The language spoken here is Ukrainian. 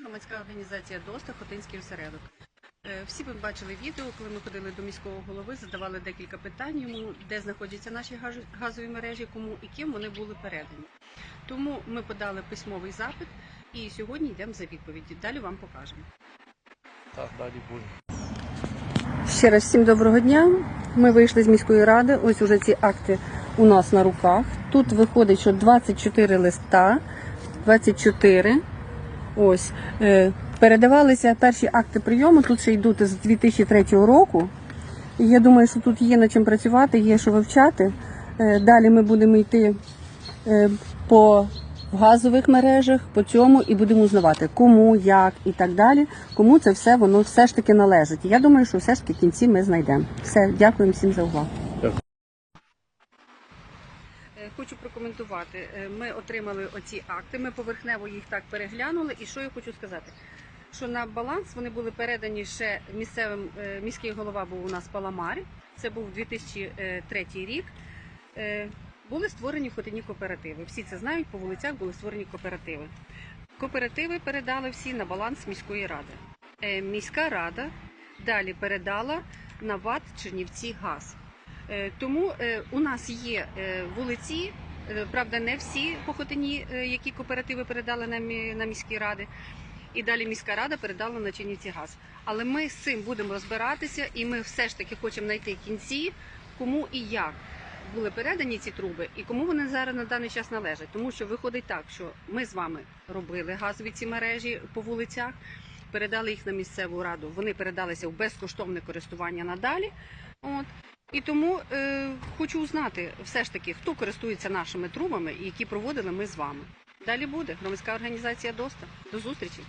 Громадська організація ДОСТА Хотинський осередок. Е, Всі ви бачили відео, коли ми ходили до міського голови, задавали декілька питань йому, де знаходяться наші газові мережі, кому і ким вони були передані. Тому ми подали письмовий запит і сьогодні йдемо за відповіді. Далі вам покажемо. Так, далі буде. Ще раз всім доброго дня. Ми вийшли з міської ради. Ось уже ці акти у нас на руках. Тут виходить, що 24 листа, 24. Ось. Е, передавалися перші акти прийому. Тут ще йдуть з 2003 року. Я думаю, що тут є над чим працювати, є що вивчати. Е, далі ми будемо йти е, по газових мережах, по цьому і будемо узнавати, кому, як і так далі. Кому це все воно все ж таки належить. Я думаю, що все ж таки кінці ми знайдемо. Все, дякуємо всім за увагу. Е, Хочу прокоментувати. Е, Ми отримали оці акти. Ми поверхнево їх так переглянули. І що я хочу сказати? Що на баланс вони були передані ще місцевим е, міський голова був у нас Паламар. Це був 2003 рік. Е, Були створені хотині кооперативи. Всі це знають, по вулицях були створені кооперативи. Кооперативи передали всі на баланс міської ради. Міська рада далі передала на ВАТ Чернівці газ. Е, Тому е, у нас є е, вулиці, правда, не всі по Хотині, е, які кооперативи передали на, міські ради. І далі міська рада передала на Чернівці газ. Але ми з цим будемо розбиратися, і ми все ж таки хочемо знайти кінці, кому і як були передані ці труби, і кому вони зараз на даний час належать. Тому що виходить так, що ми з вами робили газові ці мережі по вулицях, передали їх на місцеву раду. Вони передалися в безкоштовне користування надалі. От. І тому е, хочу узнати все ж таки, хто користується нашими трубами які проводили ми з вами. Далі буде громадська організація ДОСТА. До зустрічі!